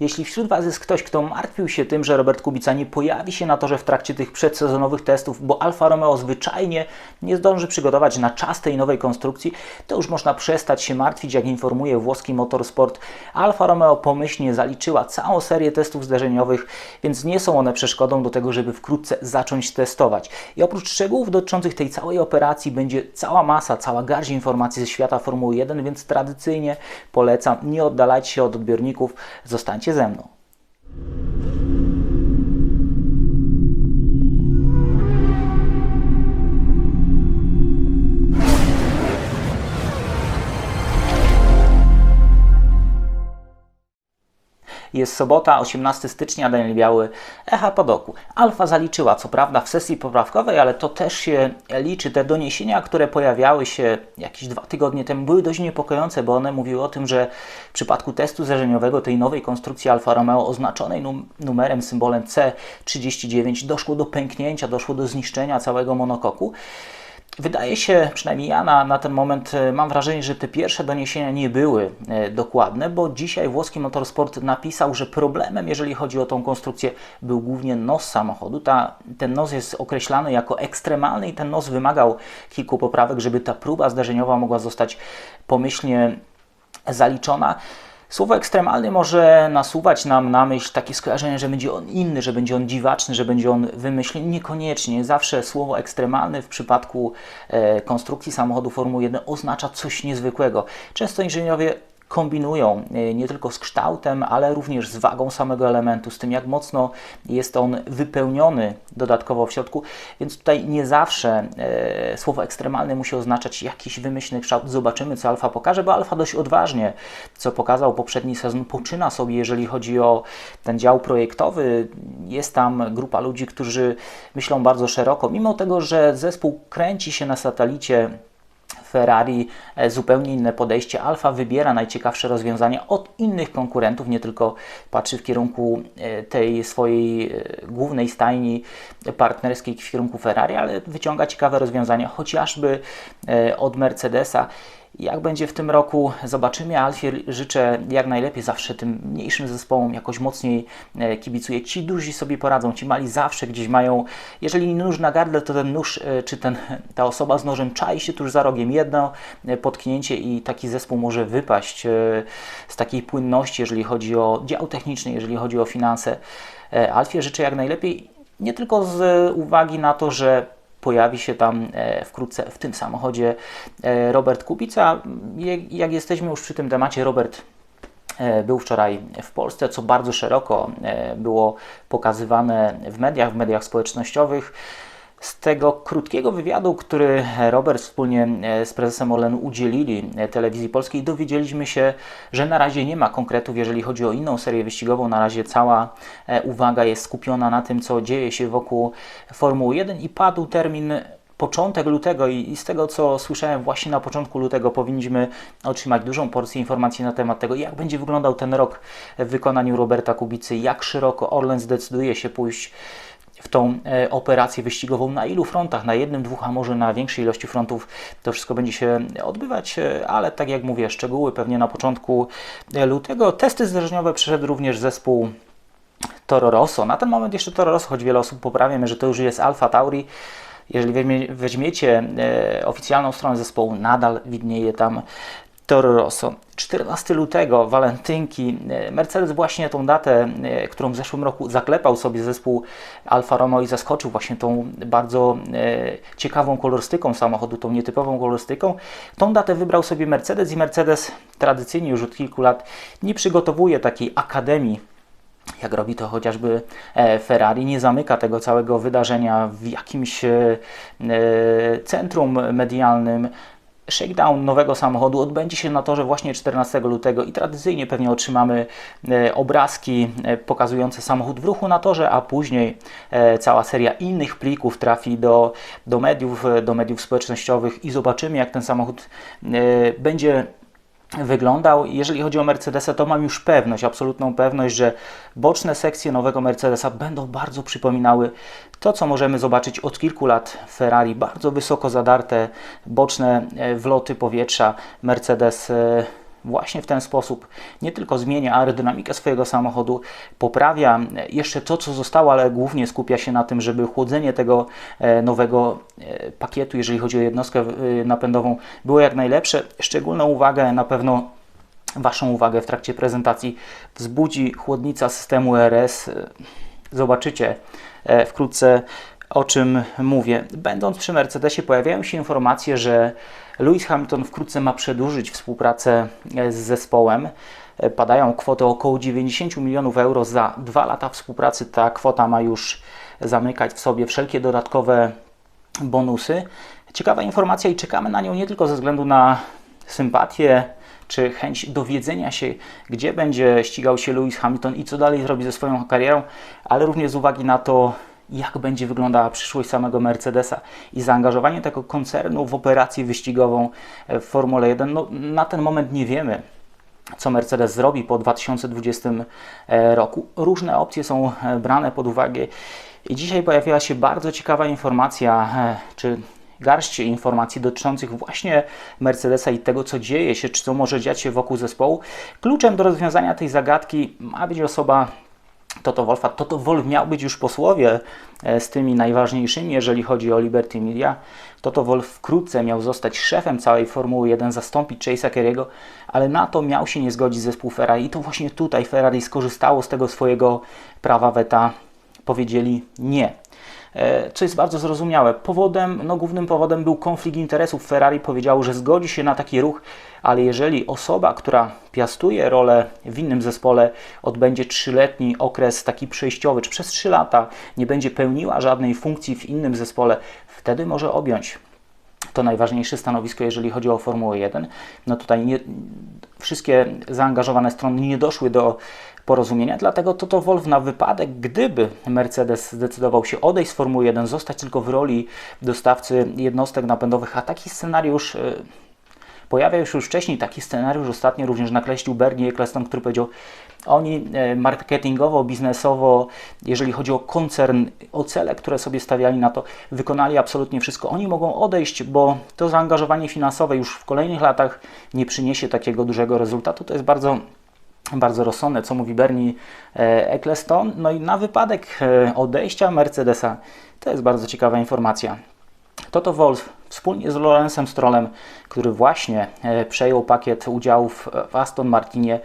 Jeśli wśród Was jest ktoś, kto martwił się tym, że Robert Kubica nie pojawi się na torze w trakcie tych przedsezonowych testów, bo Alfa Romeo zwyczajnie nie zdąży przygotować na czas tej nowej konstrukcji, to już można przestać się martwić, jak informuje włoski Motorsport. Alfa Romeo pomyślnie zaliczyła całą serię testów zderzeniowych, więc nie są one przeszkodą do tego, żeby wkrótce zacząć testować. I oprócz szczegółów dotyczących tej całej operacji będzie cała masa, cała garść informacji ze świata Formuły 1, więc tradycyjnie polecam, nie oddalajcie się od odbiorników, zostańcie ze mną. Jest sobota, 18 stycznia, Daniel Biały, Echa Padoku. Alfa zaliczyła, co prawda w sesji poprawkowej, ale to też się liczy. Te doniesienia, które pojawiały się jakieś dwa tygodnie temu, były dość niepokojące, bo one mówiły o tym, że w przypadku testu zderzeniowego tej nowej konstrukcji Alfa Romeo oznaczonej num numerem, symbolem C39 doszło do pęknięcia, doszło do zniszczenia całego monokoku. Wydaje się, przynajmniej ja na, na ten moment e, mam wrażenie, że te pierwsze doniesienia nie były e, dokładne, bo dzisiaj włoski Motorsport napisał, że problemem, jeżeli chodzi o tą konstrukcję, był głównie nos samochodu. Ta, ten nos jest określany jako ekstremalny i ten nos wymagał kilku poprawek, żeby ta próba zderzeniowa mogła zostać pomyślnie zaliczona. Słowo ekstremalny może nasuwać nam na myśl takie skojarzenie, że będzie on inny, że będzie on dziwaczny, że będzie on wymyślny. Niekoniecznie. Zawsze słowo ekstremalny w przypadku e, konstrukcji samochodu Formuły 1 oznacza coś niezwykłego. Często inżynierowie kombinują e, nie tylko z kształtem, ale również z wagą samego elementu, z tym jak mocno jest on wypełniony dodatkowo w środku, więc tutaj nie zawsze e, słowo ekstremalny musi oznaczać jakiś wymyślny kształt. Zobaczymy, co Alfa pokaże, bo Alfa dość odważnie, co pokazał poprzedni sezon, poczyna sobie, jeżeli chodzi o ten dział projektowy. Jest tam grupa ludzi, którzy myślą bardzo szeroko, mimo tego, że zespół kręci się na satelicie Ferrari e, zupełnie inne podejście. Alfa wybiera najciekawsze rozwiązania od innych konkurentów, nie tylko patrzy w kierunku e, tej swojej e, głównej stajni partnerskiej w kierunku Ferrari, ale wyciąga ciekawe rozwiązania, chociażby od Mercedesa. Jak będzie w tym roku, zobaczymy. Alfie życzę jak najlepiej, zawsze tym mniejszym zespołom jakoś mocniej e, kibicuję. Ci duzi sobie poradzą, ci mali zawsze gdzieś mają, jeżeli nóż na gardle, to ten nóż, e, czy ten, ta osoba z nożem czai się tuż za rogiem. Jedno e, potknięcie i taki zespół może wypaść z takiej płynności, jeżeli chodzi o dział techniczny, jeżeli chodzi o finanse. Alfie życzę jak najlepiej, nie tylko z uwagi na to, że pojawi się tam e, wkrótce w tym samochodzie e, Robert Kubica. Jak jesteśmy już przy tym temacie, Robert e, był wczoraj w Polsce, co bardzo szeroko było pokazywane w mediach, w mediach społecznościowych. Z tego krótkiego wywiadu, który Robert wspólnie e, z prezesem Orlenu udzielili e, telewizji polskiej, dowiedzieliśmy się, że na razie nie ma konkretów, jeżeli chodzi o inną serię wyścigową. Na razie cała e, uwaga jest skupiona na tym, co dzieje się wokół Formuły 1 i padł termin początek lutego i, z tego co słyszałem właśnie na początku lutego powinniśmy otrzymać dużą porcję informacji na temat tego, jak będzie wyglądał ten rok w wykonaniu Roberta Kubicy, jak szeroko Orlen zdecyduje się pójść w tą e, operację wyścigową, na ilu frontach, na jednym, dwóch, a może na większej ilości frontów to wszystko będzie się odbywać, e, ale tak jak mówię, szczegóły pewnie na początku e, lutego. Testy zderzeniowe przeszedł również zespół Toro Rosso. Na ten moment jeszcze Toro Rosso, choć wiele osób poprawia że to już jest Alfa Tauri. Jeżeli weźmiecie oficjalną stronę zespołu, nadal widnieje tam Toro Rosso. 14 lutego, walentynki. E, Mercedes właśnie tą datę, e, którą w zeszłym roku zaklepał sobie zespół Alfa Romeo i zaskoczył właśnie tą bardzo e, ciekawą kolorystyką samochodu, tą nietypową kolorystyką. Tą datę wybrał sobie Mercedes i Mercedes tradycyjnie już od kilku lat nie przygotowuje takiej akademii jak robi to chociażby Ferrari, nie zamyka tego całego wydarzenia w jakimś centrum medialnym, Shakedown nowego samochodu odbędzie się na torze właśnie 14 lutego i tradycyjnie pewnie otrzymamy e, obrazki e, pokazujące samochód w ruchu na torze, a później e, cała seria innych plików trafi do, do, mediów, do mediów społecznościowych i zobaczymy jak ten samochód będzie wyglądał. Jeżeli chodzi o Mercedesa, to mam już pewność, absolutną pewność, że boczne sekcje nowego Mercedesa będą bardzo przypominały to, co możemy zobaczyć od kilku lat w Ferrari. Bardzo wysoko zadarte boczne e, wloty powietrza. Mercedes e, właśnie w ten sposób nie tylko zmienia aerodynamikę swojego samochodu, poprawia jeszcze to, co zostało, ale głównie skupia się na tym, żeby chłodzenie tego e, nowego e, pakietu, jeżeli chodzi o jednostkę e, napędową, było jak najlepsze. Szczególną uwagę na pewno Waszą uwagę w trakcie prezentacji wzbudzi chłodnica systemu RS. Zobaczycie wkrótce o czym mówię. Będąc przy Mercedesie, pojawiają się informacje, że Lewis Hamilton wkrótce ma przedłużyć współpracę z zespołem. Padają kwoty około 90 milionów euro za dwa lata współpracy. Ta kwota ma już zamykać w sobie wszelkie dodatkowe bonusy. Ciekawa informacja i czekamy na nią nie tylko ze względu na sympatię czy chęć dowiedzenia się, gdzie będzie ścigał się Lewis Hamilton i co dalej zrobi ze swoją karierą, ale również z uwagi na to, jak będzie wyglądała przyszłość samego Mercedesa i zaangażowanie tego koncernu w operację wyścigową w Formule 1. No, na ten moment nie wiemy, co Mercedes zrobi po 2020 e, roku. Różne opcje są e, brane pod uwagę i dzisiaj pojawiła się bardzo ciekawa informacja, e, czy garść informacji dotyczących właśnie Mercedesa i tego, co dzieje się, czy co może dziać się wokół zespołu. Kluczem do rozwiązania tej zagadki ma być osoba Toto Wolfa. Toto Wolf miał być już po słowie e, z tymi najważniejszymi, jeżeli chodzi o Liberty Media. Toto Wolf wkrótce miał zostać szefem całej Formuły 1, zastąpić Chase'a Kerry'ego, ale na to miał się nie zgodzić zespół Ferrari i to właśnie tutaj Ferrari skorzystało z tego swojego prawa weta. Powiedzieli nie. E, co jest bardzo zrozumiałe. Powodem, no głównym powodem był konflikt interesów. Ferrari powiedziało, że zgodzi się na taki ruch, ale jeżeli osoba, która piastuje rolę w innym zespole, odbędzie trzyletni okres taki przejściowy, czy przez trzy lata nie będzie pełniła żadnej funkcji w innym zespole, wtedy może objąć to najważniejsze stanowisko, jeżeli chodzi o Formułę 1. No tutaj nie, wszystkie zaangażowane strony nie doszły do porozumienia, dlatego Toto Wolf na wypadek, gdyby Mercedes zdecydował się odejść z Formuły 1, zostać tylko w roli dostawcy jednostek napędowych, a taki scenariusz y, Pojawiał się już wcześniej taki scenariusz, ostatnio również nakreślił Bernie Eccleston, który powiedział, oni e, marketingowo, biznesowo, jeżeli chodzi o koncern, o cele, które sobie stawiali na to, wykonali absolutnie wszystko. Oni mogą odejść, bo to zaangażowanie finansowe już w kolejnych latach nie przyniesie takiego dużego rezultatu. To jest bardzo bardzo rozsądne, co mówi Bernie e, Eccleston. No i na wypadek e, odejścia Mercedesa, to jest bardzo ciekawa informacja. Toto Wolf wspólnie z Lorenzem Strollem, który właśnie e, przejął pakiet udziałów w Aston Martinie,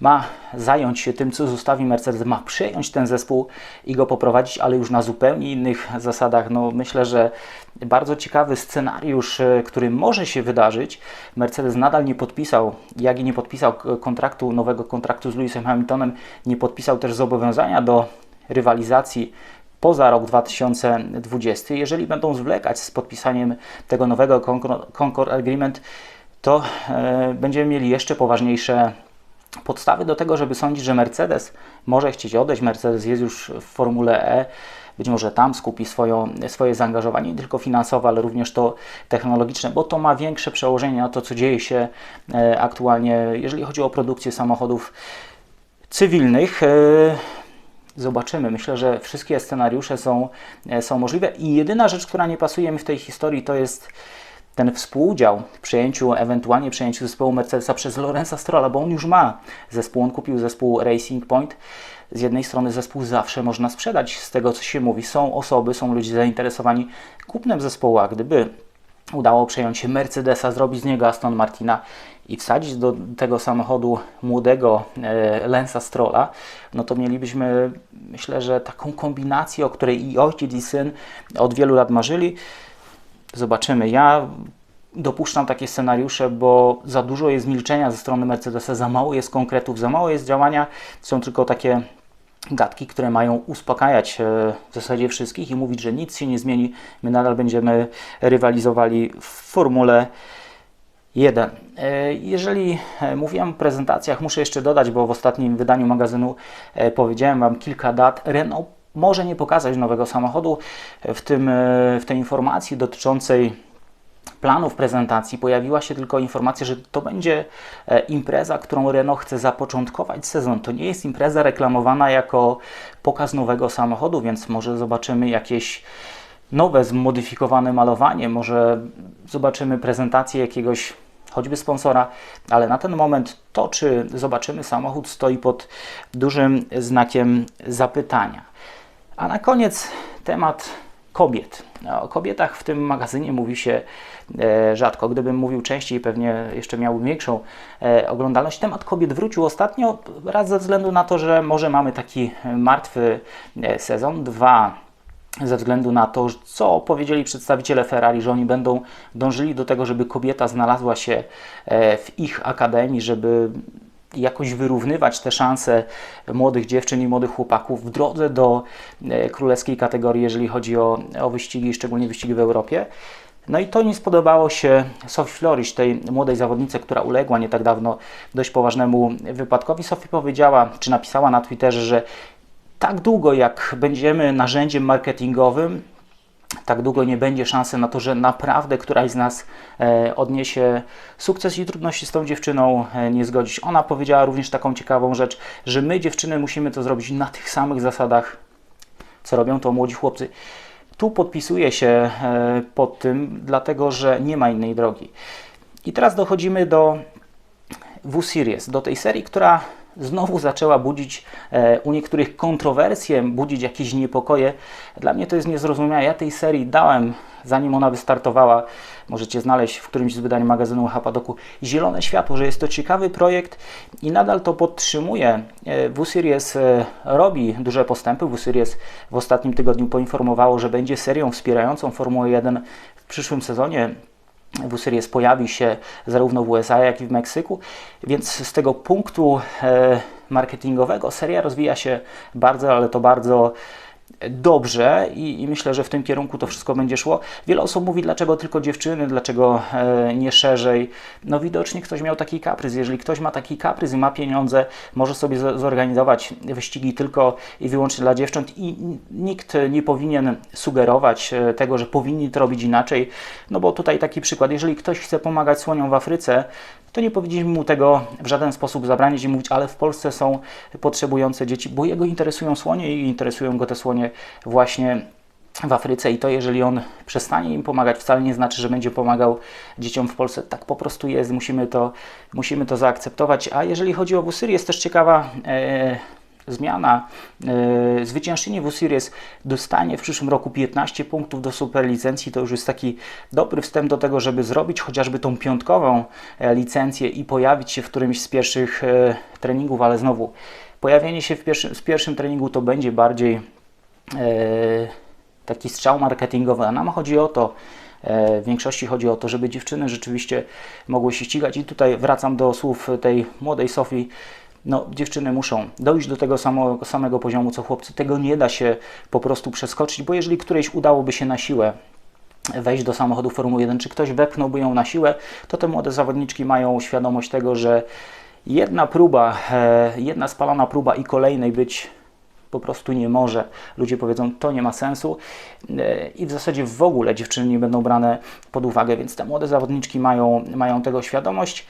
ma zająć się tym, co zostawi Mercedes, ma przejąć ten zespół i go poprowadzić, ale już na zupełnie innych zasadach. No, myślę, że bardzo ciekawy scenariusz, e, który może się wydarzyć. Mercedes nadal nie podpisał, jak i nie podpisał kontraktu, nowego kontraktu z Lewisem Hamiltonem, nie podpisał też zobowiązania do rywalizacji poza rok 2020. Jeżeli będą zwlekać z podpisaniem tego nowego Concord Agreement, to e, będziemy mieli jeszcze poważniejsze podstawy do tego, żeby sądzić, że Mercedes może chcieć odejść. Mercedes jest już w Formule E. Być może tam skupi swoją, swoje zaangażowanie, nie tylko finansowe, ale również to technologiczne, bo to ma większe przełożenie na to, co dzieje się e, aktualnie, jeżeli chodzi o produkcję samochodów cywilnych. E, Zobaczymy. Myślę, że wszystkie scenariusze są, e, są możliwe i jedyna rzecz, która nie pasuje mi w tej historii, to jest ten współudział w przejęciu, ewentualnie przejęciu zespołu Mercedesa przez Lorenza Strolla, bo on już ma zespół, on kupił zespół Racing Point. Z jednej strony zespół zawsze można sprzedać, z tego co się mówi. Są osoby, są ludzie zainteresowani kupnem zespołu, a gdyby udało przejąć się Mercedesa, zrobić z niego Aston Martina i wsadzić do tego samochodu młodego e, Lensa Strolla, no to mielibyśmy, myślę, że taką kombinację, o której i ojciec i syn od wielu lat marzyli. Zobaczymy. Ja dopuszczam takie scenariusze, bo za dużo jest milczenia ze strony Mercedesa, za mało jest konkretów, za mało jest działania. Są tylko takie gadki, które mają uspokajać e, w zasadzie wszystkich i mówić, że nic się nie zmieni, my nadal będziemy rywalizowali w Formule 1. E, jeżeli e, mówiłem o prezentacjach, muszę jeszcze dodać, bo w ostatnim wydaniu magazynu powiedziałem Wam kilka dat. Renault może nie pokazać nowego samochodu w, tym, w tej informacji dotyczącej planów prezentacji pojawiła się tylko informacja, że to będzie e, impreza, którą Renault chce zapoczątkować sezon. To nie jest impreza reklamowana jako pokaz nowego samochodu, więc może zobaczymy jakieś nowe, zmodyfikowane malowanie, może zobaczymy prezentację jakiegoś choćby sponsora, ale na ten moment to, czy zobaczymy samochód, stoi pod dużym znakiem zapytania. A na koniec temat kobiet. O kobietach w tym magazynie mówi się e, rzadko. Gdybym mówił częściej, pewnie jeszcze miałbym większą e, oglądalność. Temat kobiet wrócił ostatnio, raz ze względu na to, że może mamy taki martwy e, sezon, dwa ze względu na to, co powiedzieli przedstawiciele Ferrari, że oni będą dążyli do tego, żeby kobieta znalazła się w ich akademii, żeby jakoś wyrównywać te szanse młodych dziewczyn i młodych chłopaków w drodze do e, królewskiej kategorii, jeżeli chodzi o, o wyścigi, szczególnie wyścigi w Europie. No i to nie spodobało się Sophie Florisz, tej młodej zawodnicy, która uległa nie tak dawno dość poważnemu wypadkowi. Sophie powiedziała, czy napisała na Twitterze, że tak długo jak będziemy narzędziem marketingowym, tak długo nie będzie szansy na to, że naprawdę któraś z nas e, odniesie sukces i trudności z tą dziewczyną e, nie zgodzić. Ona powiedziała również taką ciekawą rzecz, że my dziewczyny musimy to zrobić na tych samych zasadach, co robią to młodzi chłopcy. Tu podpisuję się e, pod tym, dlatego że nie ma innej drogi. I teraz dochodzimy do W-Series, do tej serii, która znowu zaczęła budzić e, u niektórych kontrowersje, budzić jakieś niepokoje. Dla mnie to jest niezrozumiałe. Ja tej serii dałem, zanim ona wystartowała, możecie znaleźć w którymś z wydań magazynu Hapadoku, zielone światło, że jest to ciekawy projekt i nadal to podtrzymuje. E, W-Series e, robi duże postępy. W-Series w ostatnim tygodniu poinformowało, że będzie serią wspierającą Formułę 1 w przyszłym sezonie. W-Series pojawi się zarówno w USA, jak i w Meksyku, więc z tego punktu e, marketingowego seria rozwija się bardzo, ale to bardzo dobrze i, i, myślę, że w tym kierunku to wszystko będzie szło. Wiele osób mówi, dlaczego tylko dziewczyny, dlaczego e, nie szerzej. No widocznie ktoś miał taki kaprys. Jeżeli ktoś ma taki kaprys i ma pieniądze, może sobie zorganizować wyścigi tylko i wyłącznie dla dziewcząt i nikt nie powinien sugerować e, tego, że powinni to robić inaczej. No bo tutaj taki przykład, jeżeli ktoś chce pomagać słoniom w Afryce, to nie powinniśmy mu tego w żaden sposób zabranić i mówić, ale w Polsce są potrzebujące dzieci, bo jego interesują słonie i interesują go te słonie właśnie w Afryce i to jeżeli on przestanie im pomagać, wcale nie znaczy, że będzie pomagał dzieciom w Polsce. Tak po prostu jest, musimy to, musimy to zaakceptować. A jeżeli chodzi o Wusyr, jest też ciekawa e, zmiana. E, zwyciężczyni w Series dostanie w przyszłym roku 15 punktów do superlicencji. To już jest taki dobry wstęp do tego, żeby zrobić chociażby tą piątkową e, licencję i pojawić się w którymś z pierwszych e, treningów, ale znowu pojawienie się w pierwszym treningu to będzie bardziej taki strzał marketingowy, a nam chodzi o to, w większości chodzi o to, żeby dziewczyny rzeczywiście mogły się ścigać. I tutaj wracam do słów tej młodej Sofii, no, dziewczyny muszą dojść do tego samego, samego poziomu co chłopcy. Tego nie da się po prostu przeskoczyć, bo jeżeli którejś udałoby się na siłę wejść do samochodu Formuły 1, czy ktoś wepchnąłby ją na siłę, to te młode zawodniczki mają świadomość tego, że jedna próba, e, jedna spalona próba i kolejnej być po prostu nie może. Ludzie powiedzą, to nie ma sensu e, i w zasadzie w ogóle dziewczyny nie będą brane pod uwagę, więc te młode zawodniczki mają, mają tego świadomość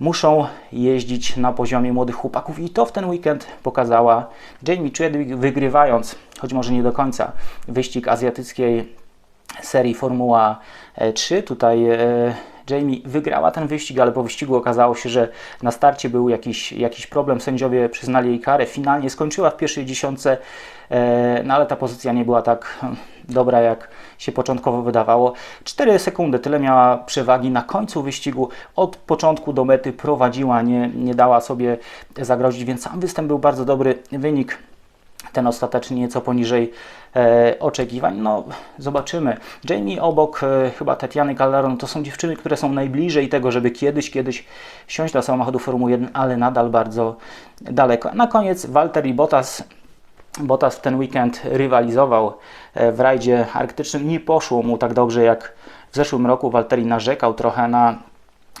muszą jeździć na poziomie młodych chłopaków i to w ten weekend pokazała Jamie Chadwick wygrywając, choć może nie do końca, wyścig azjatyckiej serii Formuła 3. Tutaj e, Jamie wygrała ten wyścig, ale po wyścigu okazało się, że na starcie był jakiś, jakiś problem. Sędziowie przyznali jej karę. Finalnie skończyła w pierwszej dziesiątce, e, no ale ta pozycja nie była tak hmm, dobra, jak się początkowo wydawało. 4 sekundy, tyle miała przewagi na końcu wyścigu. Od początku do mety prowadziła, nie, nie dała sobie zagrozić, więc sam występ był bardzo dobry. Wynik ten ostateczny nieco poniżej oczekiwań. No, zobaczymy. Jamie obok e, chyba Tatiany Calderon to są dziewczyny, które są najbliżej tego, żeby kiedyś, kiedyś siąść do samochodu Formuły 1, ale nadal bardzo daleko. Na koniec Walter i Bottas. Bottas w ten weekend rywalizował e, w rajdzie arktycznym. Nie poszło mu tak dobrze jak w zeszłym roku. Walteri narzekał trochę na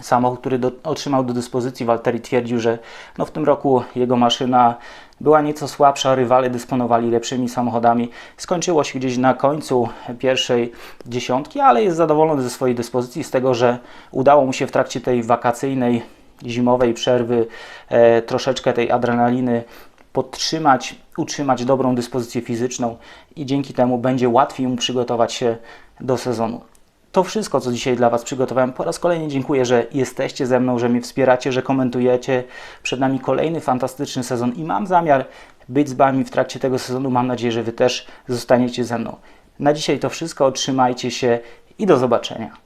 samochód, który do, otrzymał do dyspozycji. Walteri twierdził, że no w tym roku jego maszyna była nieco słabsza, rywale dysponowali lepszymi samochodami. Skończyło się gdzieś na końcu pierwszej dziesiątki, ale jest zadowolony ze swojej dyspozycji, z tego, że udało mu się w trakcie tej wakacyjnej, zimowej przerwy e, troszeczkę tej adrenaliny podtrzymać, utrzymać dobrą dyspozycję fizyczną i dzięki temu będzie łatwiej mu przygotować się do sezonu. To wszystko, co dzisiaj dla Was przygotowałem. Po raz kolejny dziękuję, że jesteście ze mną, że mnie wspieracie, że komentujecie. Przed nami kolejny fantastyczny sezon i mam zamiar być z Wami w trakcie tego sezonu. Mam nadzieję, że Wy też zostaniecie ze mną. Na dzisiaj to wszystko. Trzymajcie się i do zobaczenia.